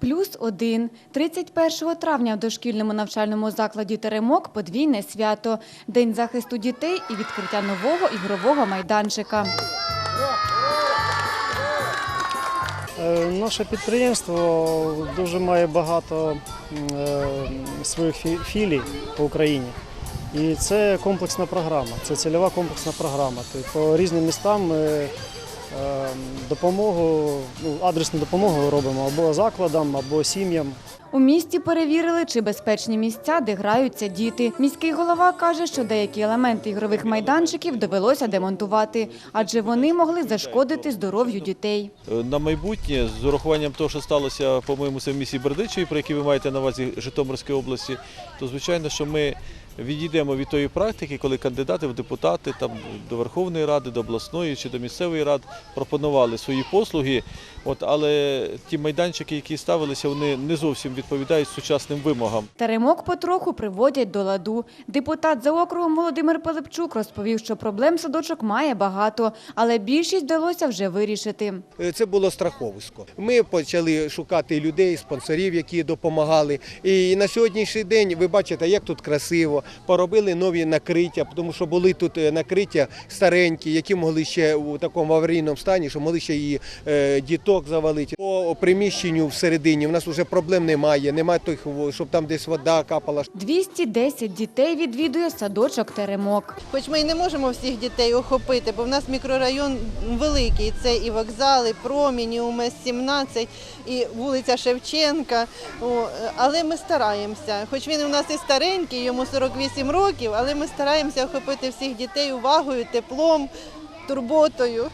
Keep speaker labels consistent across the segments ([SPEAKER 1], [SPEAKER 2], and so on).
[SPEAKER 1] Плюс один. 31 травня в дошкільному навчальному закладі «Теремок» подвійне свято – День захисту дітей і відкриття нового ігрового майданчика.
[SPEAKER 2] Е, Наше підприємство дуже має багато е, своїх філій по Україні. І це комплексна програма, це цільова комплексна програма. Тобто по різним містам ми допомогу, ну, адресну допомогу робимо або закладам, або сім'ям.
[SPEAKER 1] У місті перевірили, чи безпечні місця, де граються діти. Міський голова каже, що деякі елементи ігрових майданчиків довелося демонтувати, адже вони могли зашкодити здоров'ю дітей.
[SPEAKER 3] на майбутнє з урахуванням того, що сталося, по-моєму, це в місті Бердичеві, про який ви маєте на увазі Житомирської області, то звичайно, що ми відійдемо від тої практики, коли кандидати в депутати там до Верховної Ради, до обласної чи до місцевої ради пропонували свої послуги. От але ті майданчики, які ставилися, вони не зовсім відповідають сучасним вимогам.
[SPEAKER 1] Теремок потроху приводять до ладу. Депутат за округом Володимир Пилипчук розповів, що проблем садочок має багато, але більшість вдалося вже вирішити.
[SPEAKER 4] Е, Це було страховисько. Ми почали шукати людей, спонсорів, які допомагали. І на сьогоднішній день ви бачите, як тут красиво. Поробили нові накриття, тому що були тут е, накриття старенькі, які могли ще у такому аварійному стані, що могли ще і е, діток завалити. По приміщенню всередині в нас вже проблем немає. Немає тих, щоб там десь вода капала.
[SPEAKER 1] 210 дітей відвідує садочок Теремок.
[SPEAKER 5] Хоч ми і не можемо всіх дітей охопити, бо в нас мікрорайон великий. Це і вокзали, промінь, і УМС 17, і вулиця Шевченка. Але ми стараємося. Хоч він у нас і старенький, йому 48 років, але ми стараємося охопити всіх дітей увагою, теплом, турботою.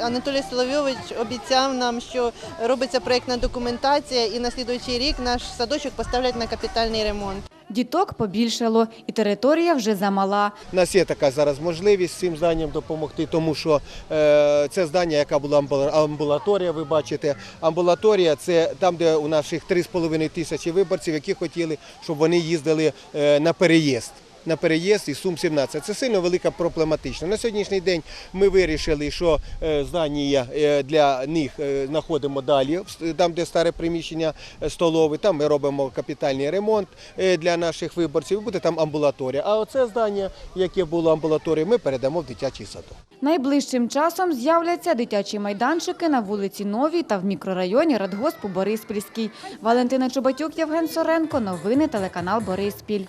[SPEAKER 5] Анатолій Соловйович обіцяв нам, що робиться проєктна документація, і на слідуючий рік наш садочок поставлять на капітальний ремонт.
[SPEAKER 1] Діток побільшало, і територія вже замала.
[SPEAKER 4] У нас є така зараз можливість цим зданням допомогти, тому що е, це здання, яка була амбулаторія, ви бачите. Амбулаторія це там, де у наших 3,5 тисячі виборців, які хотіли, щоб вони їздили е, на переїзд. На переїзд із Сум 17. Це сильно велика проблематично. На сьогоднішній день ми вирішили, що е, здання е, для них е, знаходимо далі, там, де старе приміщення столове. Там ми робимо капітальний ремонт для наших виборців. Буде там амбулаторія. А оце здання, яке було амбулаторією, ми передамо в дитячий садок.
[SPEAKER 1] Найближчим часом з'являться дитячі майданчики на вулиці Новій та в мікрорайоні Радгоспу Бориспільський. Валентина Чубатюк, Євген Соренко. Новини телеканал Бориспіль.